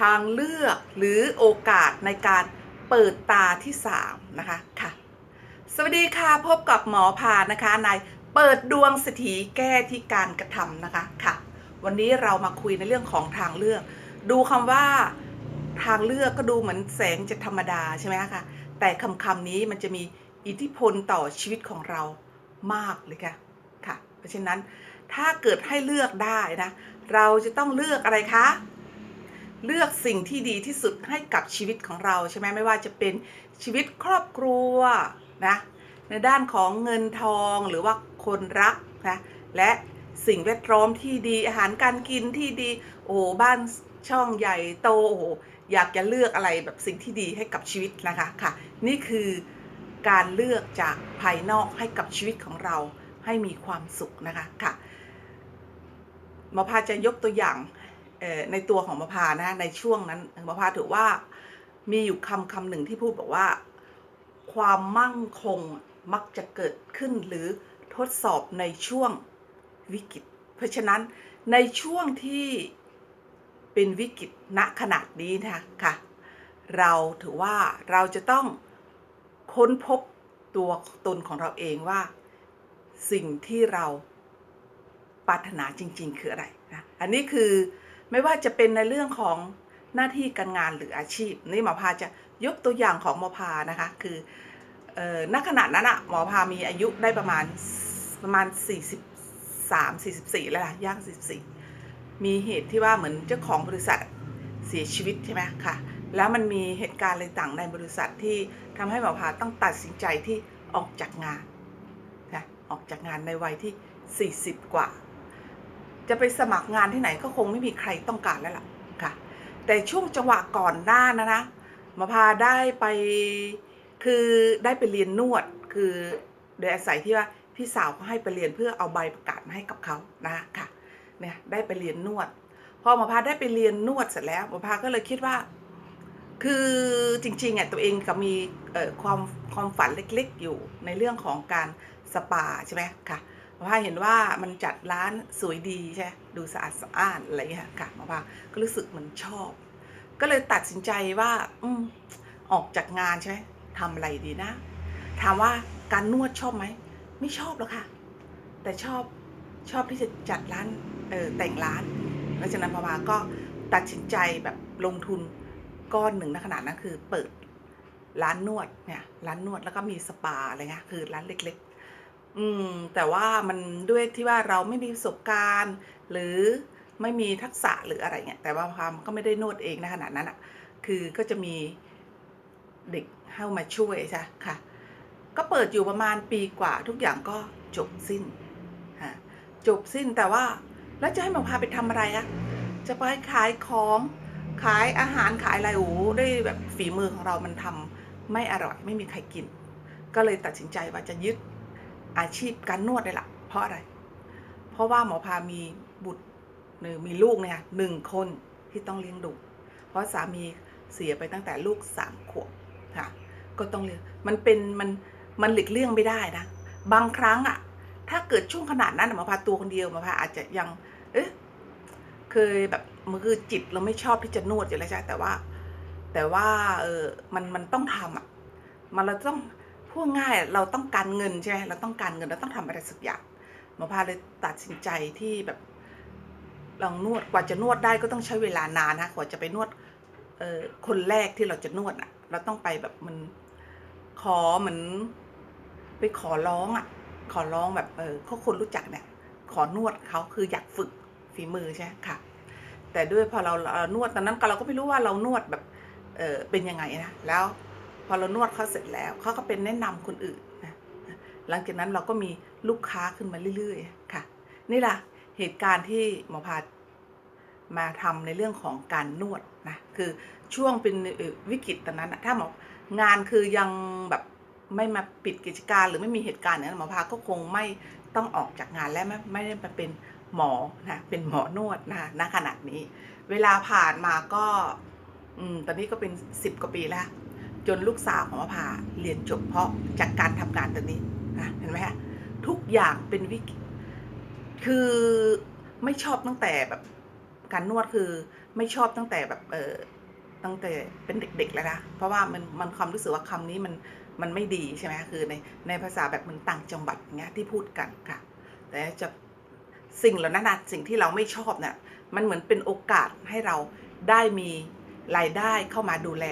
ทางเลือกหรือโอกาสในการเปิดตาที่ 3 นะคะค่ะ สวัสดีค่ะพบกับหมอพานะคะในเปิดดวงสถีแก้ที่การกระทำนะคะค่ะ วันนี้เรามาคุยในเรื่องของทางเลือก ดูคำว่าทางเลือกก็ดูเหมือนแสงจะธรรมดาใช่ไหมคะแต่คำคำนี้มันจะมีอิทธิพลต่อชีวิตของเรามากเลยค่ะค่ะ เพราะฉะนั้นถ้าเกิดให้เลือกได้นะ เราจะต้องเลือกอะไรคะ เลือกสิ่งที่ดีที่สุดให้กับชีวิตของเราใช่ไหมไม่ว่าจะเป็นชีวิตครอบครัวนะในด้านของเงินทองหรือว่าคนรักนะและสิ่งแวดล้อมที่ดีอาหารการกินที่ดี โอ้บ้านช่องใหญ่โตโอ้อยากจะเลือกอะไรแบบสิ่งที่ดีให้กับชีวิตนะคะค่ะ นี่คือการเลือกจากภายนอกให้กับชีวิตของเราให้มีความสุขนะคะค่ะหมอพาจะยกตัวอย่าง ในตัวของมะพานะในช่วงนั้นมะพาถือว่ามีอยู่คำคำหนึ่งที่พูดบอกว่า ความมั่งคงมักจะเกิดขึ้นหรือทดสอบในช่วงวิกฤต เพราะฉะนั้นในช่วงที่เป็นวิกฤตณขนาดนี้นะคะค่ะเราถือว่าเราจะต้องค้นพบตัวตนของเราเองว่า สิ่งที่เราปรารถนาจริง ๆ คืออะไรนะอันนี้คือ ไม่ว่าจะเป็นในเรื่องของหน้าที่การงานหรืออาชีพ นี่หมอพาจะยกตัวอย่างของหมอพานะคะ คือเอ่อณขณะนั้นอะหมอพามีอายุได้ประมาณประมาณ 43 44 แล้วล่ะย่าง 44 มีเหตุที่ว่าเหมือนเจ้าของบริษัทเสียชีวิตใช่ไหมค่ะ แล้วมันมีเหตุการณ์อะไรต่างในบริษัทที่ทำให้หมอพาต้องตัดสินใจที่ออกจากงานนะออกจากงานในวัยที่ 40 กว่า จะไปสมัครงานที่ไหนก็คงไม่มีใครต้องการแล้วล่ะค่ะ แต่ช่วงจังหวะก่อนหน้านะนะมาพาได้ไปคือได้ไปเรียนนวดคือโดยอาศัยที่ว่าพี่สาวเขาให้ไปเรียนเพื่อเอาใบประกาศมาให้กับเขานะค่ะเนี่ยได้ไปเรียนนวด พอมาพาได้ไปเรียนนวดเสร็จแล้วมาพาก็เลยคิดว่า คือจริงๆอะตัวเองก็มีเอ่อความความฝันเล็กๆอยู่ในเรื่องของการสปาใช่ไหมค่ะ มอพาเห็นว่ามันจัดร้านสวยดีใช่ดูสะอาดสะอ้านอะไรอย่างเงี้ยค่ะมอพาก็รู้สึกเหมือนชอบ ก็เลยตัดสินใจว่า อืมออกจากงานใช่ไหมทำอะไรดีนะ ถามว่าการนวดชอบไหมไม่ชอบหรอกค่ะ แต่ชอบชอบที่จะจัดร้านเออแต่งร้านแล้วจากนั้นหมอพาก็ตัดสินใจแบบลงทุนก้อนหนึ่งในขนาดนั้นคือเปิดร้านนวดเนี่ยร้านนวดแล้วก็มีสปาอะไรเงี้ยคือร้านเล็ก ๆ อืม แต่ว่ามันด้วยที่ว่าเราไม่มีประสบการณ์ หรือไม่มีทักษะหรืออะไรเงี้ยแต่ว่าพามก็ไม่ได้นวดเองในขนาดนั้นอะ คือก็จะมีเด็กเข้ามาช่วยใช่ค่ะ ก็เปิดอยู่ประมาณปีกว่าทุกอย่างก็จบสิ้นฮะจบสิ้นแต่ว่าแล้วจะให้หมอพาไปทำอะไรอะจะไปขายของขายอาหารขายอะไรโอ้โหด้แบบฝีมือของเรามันทำไม่อร่อย ไม่มีใครกิน ก็เลยตัดสินใจว่าจะยึด อาชีพการนวดเลยล่ะ เพราะอะไร เพราะว่าหมอพามีบุตรหรือมีลูกเนี่ยหนึ่งคนที่ต้องเลี้ยงดู เพราะสามีเสียไปตั้งแต่ลูกสามขวบค่ะ ก็ต้องเลี้ยง มันเป็นมันมันหลีกเลี่ยงไม่ได้นะ บางครั้งอะถ้าเกิดช่วงขนาดนั้นหมอพาตัวคนเดียวหมอพาอาจจะยัง เอ๊ะเคยแบบมันคือจิตเราไม่ชอบที่จะนวดอยู่แล้วใช่แต่ว่า แต่ว่าเออมันมันต้องทำอะ มันเราต้อง พูดง่ายเราต้องการเงินใช่ไหมเราต้องการเงินเราต้องทำอะไรสักอย่างหมอพาเลยตัดสินใจที่แบบลองนวดกว่าจะนวดได้ก็ต้องใช้เวลานานนะกว่าจะไปนวดเออคนแรกที่เราจะนวดอะ เราต้องไปแบบมันขอเหมือนไปขอร้องอะ ขอร้องแบบเออเขาคนรู้จักเนี่ย ขอนวดเขาคืออยากฝึกฝีมือใช่ไหมค่ะ แต่ด้วยพอเราเรานวดตอนนั้นก็เราก็ไม่รู้ว่าเรานวดแบบเออเป็นยังไงนะแล้ว อเรานวดเขาเสร็จแล้วเขาก็เป็นแนะนำคนอื่นนะหลังจากนั้นเราก็มีลูกค้าขึ้นมาเรื่อยๆ ค่ะ นี่แหละเหตุการณ์ที่หมอพามาทำในเรื่องของการนวดนะคือช่วงเป็นวิกฤตตอนนั้นถ้าหมองานคือยังแบบไม่มาปิดกิจการหรือไม่มีเหตุการณ์อย่างนั้นหมอพาก็คงไม่ต้องออกจากงานและไม่ไม่ได้มาเป็นหมอนะเป็นหมอนวดนะณขนาดนี้ เวลาผ่านมาก็อืมตอนนี้ก็เป็นสิบกว่าปีแล้ว จนลูกสาวของมะพาเรียนจบเพราะจากการทำงานตัวนี้นะเห็นไหมฮะทุกอย่างเป็นวิกคือไม่ชอบตั้งแต่แบบการนวดคือไม่ชอบตั้งแต่แบบเออตั้งแต่เป็นเด็กๆแล้วนะเพราะว่ามันมันความรู้สึกว่าคำนี้มันมันไม่ดีใช่ไหมคือในในภาษาแบบเหมันต่างจังหวัดอย่างเงี้ยที่พูดกันค่ะ แต่จะสิ่งเหล่านั้นนะสิ่งที่เราไม่ชอบเนี่ยมันเหมือนเป็นโอกาสให้เราได้มีรายได้เข้ามาดูแล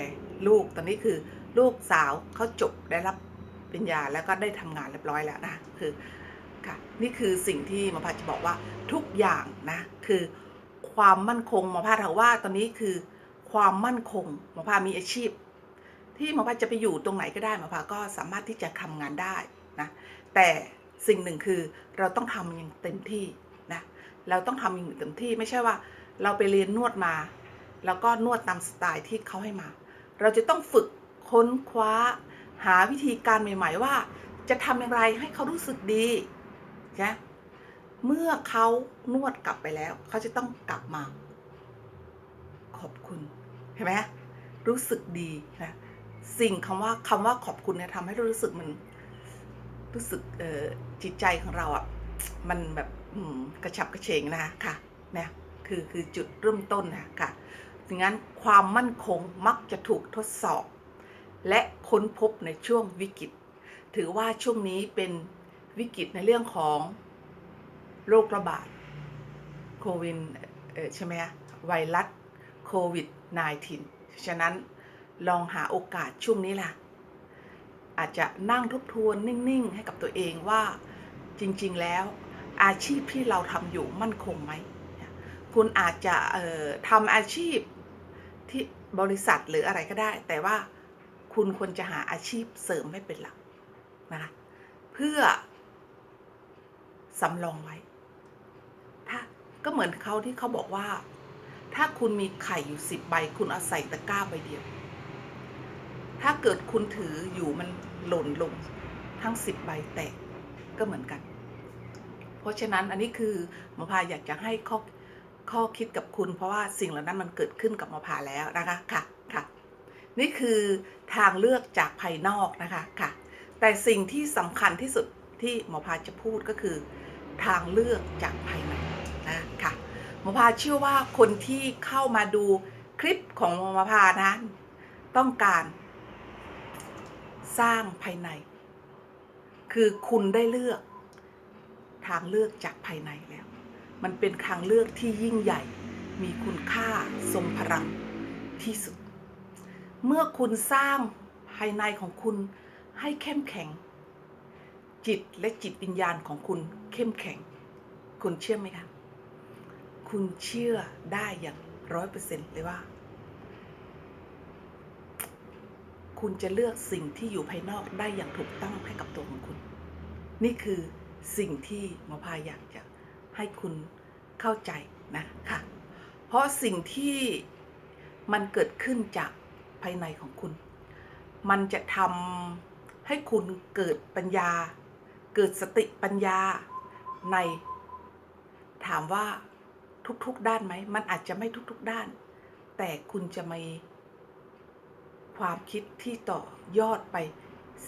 ลูกตอนนี้คือลูกสาวเขาจบได้รับปริญญาแล้วก็ได้ทำงานเรียบร้อยแล้วนะคือค่ะนี่คือสิ่งที่หมอพาจะบอกว่าทุกอย่างนะคือความมั่นคงหมอพาถามว่าตอนนี้คือความมั่นคงหมอพามีอาชีพ ที่หมอพาจะไปอยู่ตรงไหนก็ได้หมอพาก็สามารถที่จะทำงานได้นะแต่สิ่งหนึ่งคือเราต้องทำอย่างเต็มที่นะเราต้องทำอย่างเต็มที่ไม่ใช่ว่า เราไปเรียนนวดมา แล้วก็นวดตามสไตล์ที่เขาให้มา เราจะต้องฝึกค้นคว้า หาวิธีการใหม่ ๆ ว่า จะทำอย่างไรให้เขารู้สึกดีนะเมื่อเขานวดกลับไปแล้ว เขาจะต้องกลับมา ขอบคุณเห็นไหมรู้สึกดีนะสิ่งคำว่าคำว่าขอบคุณเนี่ยทำให้เรารู้สึกมันรู้สึกเออจิตใจของเราอะมันแบบกระฉับกระเฉงนะคะค่ะเนี่ยคือคือจุดเริ่มต้นนะค่ะ งั้นความมั่นคงมักจะถูกทดสอบ และค้นพบในช่วงวิกฤต ถือว่าช่วงนี้เป็นวิกฤตในเรื่องของโรคระบาดโควิดใช่ไหมไวรัสโควิด -19 ฉะนั้นลองหาโอกาสช่วงนี้ล่ะ อาจจะนั่งทบทวนนิ่ง ๆ ให้กับตัวเองว่าจริง ๆ แล้วอาชีพที่เราทำอยู่มั่นคงไหม คุณอาจจะทำอาชีพ ที่บริษัทหรืออะไรก็ได้ แต่ว่าคุณควรจะหาอาชีพเสริมให้เป็นหลักนะคะเพื่อสำรองไว้ ถ้าก็เหมือนเขาที่เขาบอกว่า ถ้าคุณมีไข่อยู่สิบใบ คุณเอาใส่ตะกร้าใบเดียว ถ้าเกิดคุณถืออยู่มันหล่นลงทั้งสิบใบแตกก็เหมือนกัน เพราะฉะนั้นอันนี้คือหมอพาอยากจะให้ข้อ ข้อคิดกับคุณ เพราะว่าสิ่งเหล่านั้นมันเกิดขึ้นกับหมอพาแล้วนะคะค่ะค่ะ นี่คือทางเลือกจากภายนอกนะคะค่ะ แต่สิ่งที่สำคัญที่สุดที่หมอพาจะพูดก็คือ ทางเลือกจากภายในนะค่ะหมอพาเชื่อว่าคนที่เข้ามาดูคลิปของหมอพานะต้องการสร้างภายใน คือคุณได้เลือก ทางเลือกจากภายในแล้ว มันเป็นทางเลือกที่ยิ่งใหญ่ มีคุณค่าทรงพลังที่สุด เมื่อคุณสร้างภายในของคุณให้เข้มแข็ง จิตและจิตวิญญาณของคุณเข้มแข็ง คุณเชื่อไหมคะคุณเชื่อได้อย่างร้อยเปอร์เซ็นต์เลยว่า คุณจะเลือกสิ่งที่อยู่ภายนอกได้อย่างถูกต้องให้กับตัวของคุณ นี่คือสิ่งที่หมอพายอยากจะ ให้คุณเข้าใจนะค่ะเพราะสิ่งที่มันเกิดขึ้นจากภายในของคุณ มันจะทำให้คุณเกิดปัญญา เกิดสติปัญญาใน ถามว่าทุกๆด้านไหม มันอาจจะไม่ทุกๆด้าน แต่คุณจะมีความคิดที่ต่อยอดไป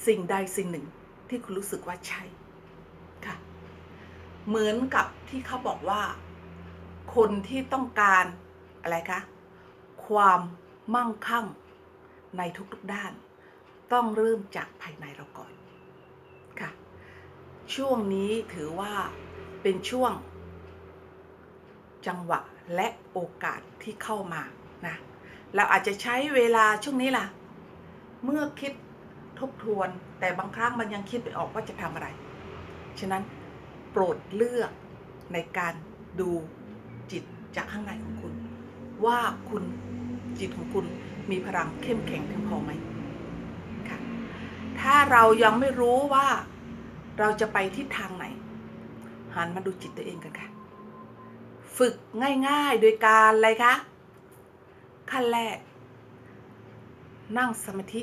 สิ่งใดสิ่งหนึ่งที่คุณรู้สึกว่าใช่ เหมือนกับที่เขาบอกว่า คนที่ต้องการอะไรคะ ความมั่งคั่งในทุกๆด้าน ต้องเริ่มจากภายในเราก่อนค่ะ ช่วงนี้ถือว่าเป็นช่วง จังหวะและโอกาสที่เข้ามานะเราอาจจะใช้เวลาช่วงนี้ล่ะ เมื่อคิดทบทวนแต่บางครั้งมันยังคิดไม่ออกว่าจะทำอะไร ฉะนั้น โปรดเลือกในการดูจิตจากข้างในของคุณ ว่าคุณจิตของคุณมีพลังเข้มแข็งเพียงพอไหมค่ะถ้าเรายังไม่รู้ว่าเราจะไปทิศทางไหน หันมาดูจิตตัวเองกันค่ะ ฝึกง่ายๆโดยการอะไรคะขั้นแรก นั่งสมาธิ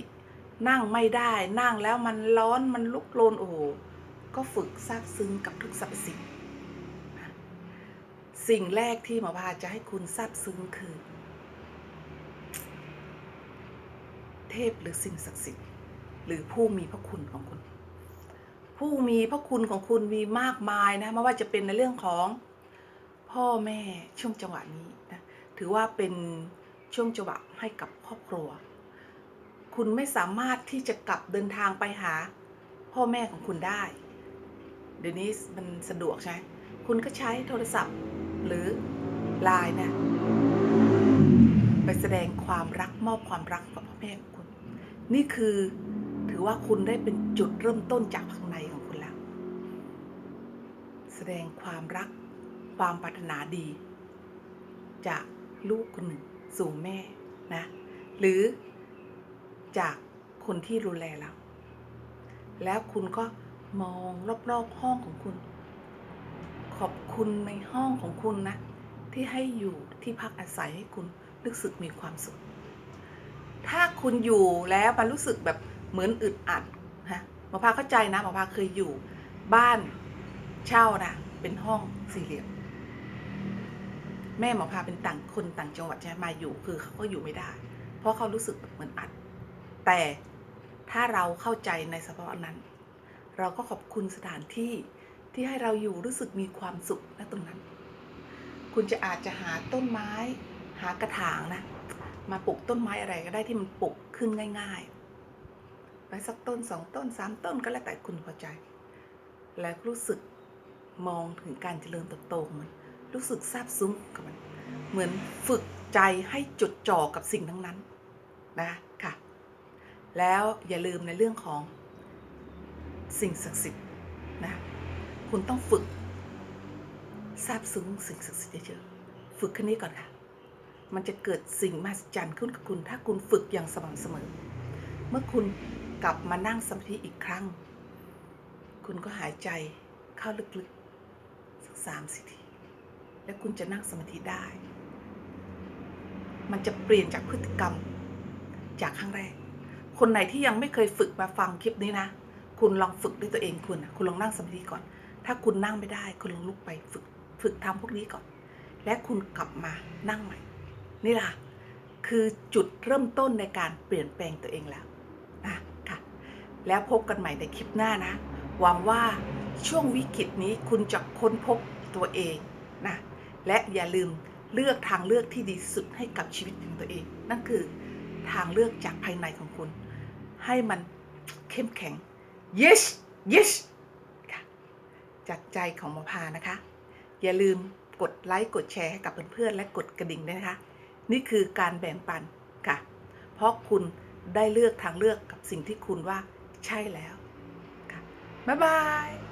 นั่งไม่ได้นั่งแล้วมันร้อนมันลุกโลนโอ้ ก็ฝึกซาบซึ้งกับทุกสรรพสิ่ง สิ่งแรกที่หมอพาจะให้คุณซาบซึ้งคือ เทพหรือสิ่งศักดิ์สิทธิ์ หรือผู้มีพระคุณของคุณ ผู้มีพระคุณของคุณมีมากมายนะไม่ว่าจะเป็นในเรื่องของพ่อแม่ช่วงจังหวะนี้นะถือว่าเป็นช่วงจังหวะให้กับครอบครัว คุณไม่สามารถที่จะกลับเดินทางไปหาพ่อแม่ของคุณได้ เดี๋ยวนี้มันสะดวกใช่ไหมคุณก็ใช้โทรศัพท์หรือไลน์นี่ยไปแสดงความรักมอบความรักกับพ่อแม่ของคุณ นี่คือถือว่าคุณได้เป็นจุดเริ่มต้นจากข้างในของคุณแล้ว แสดงความรักความปรารถนาดี จากลูกคนหนึ่งสู่แม่นะ หรือจากคนที่ดูแลเรา แล้วคุณก็ มองรอบๆห้องของคุณ ขอบคุณในห้องของคุณนะ ที่ให้อยู่ที่พักอาศัยให้คุณรู้สึกมีความสุข ถ้าคุณอยู่แล้วมันรู้สึกแบบเหมือนอึดอัดฮะหมอพาเข้าใจนะหมอพาเคยอยู่บ้านเช่านะเป็นห้องสี่เหลี่ยม แม่หมอพาเป็นต่างคนต่างจังหวัดใช่ไหมมาอยู่คือเขาก็อยู่ไม่ได้ เพราะเขารู้สึกเหมือนอัด แต่ถ้าเราเข้าใจในสภาวะนั้น เราก็ขอบคุณสถานที่ที่ให้เราอยู่รู้สึกมีความสุขณตรงนั้น คุณจะอาจจะหาต้นไม้ หากระถางนะ มาปลูกต้นไม้อะไรก็ได้ที่มันปลูกขึ้นง่ายๆไปสักต้นสองต้นสามต้นก็แล้วแต่คุณพอใจ แล้วรู้สึกมองถึงการเจริญเติบโตของมัน รู้สึกซาบซึ้งกับมัน เหมือนฝึกใจให้จดจ่อกับสิ่งทั้งนั้นนะค่ะ แล้วอย่าลืมในเรื่องของ สิ่งศักดิ์สิทธิ์นะคุณต้องฝึกซาบซึ้งสิ่งศักดิ์สิทธิ์เยอะๆฝึกแค่นี้ก่อนค่ะ มันจะเกิดสิ่งมหัศจรรย์ขึ้นกับคุณ ถ้าคุณฝึกอย่างสม่ำเสมอ เมื่อคุณกลับมานั่งสมาธิอีกครั้ง คุณก็หายใจเข้าลึกๆสักสามสิทีแล้วคุณจะนั่งสมาธิได้ มันจะเปลี่ยนจากพฤติกรรมจากครั้งแรก คนไหนที่ยังไม่เคยฝึกมาฟังคลิปนี้นะ คุณลองฝึกด้วยตัวเองคุณนะคุณลองนั่งสมาธิก่อน ถ้าคุณนั่งไม่ได้ คุณลองลุกไปฝึกฝึกทำพวกนี้ก่อน และคุณกลับมานั่งใหม่ นี่ล่ะ คือจุดเริ่มต้นในการเปลี่ยนแปลงตัวเองแล้วนะค่ะ แล้วพบกันใหม่ในคลิปหน้านะ หวังว่าช่วงวิกฤตนี้คุณจะค้นพบตัวเองนะ และอย่าลืมเลือกทางเลือกที่ดีสุดให้กับชีวิตของตัวเอง นั่นคือทางเลือกจากภายในของคุณ ให้มันเข้มแข็ง yes yes ค่ะจากใจของหมอพานะคะ อย่าลืมกดไลค์กดแชร์ให้กับเพื่อนๆและกดกระดิ่งด้วยนะคะ นี่คือการแบ่งปันค่ะ เพราะคุณได้เลือกทางเลือกกับสิ่งที่คุณว่าใช่แล้วค่ะบ๊ายบาย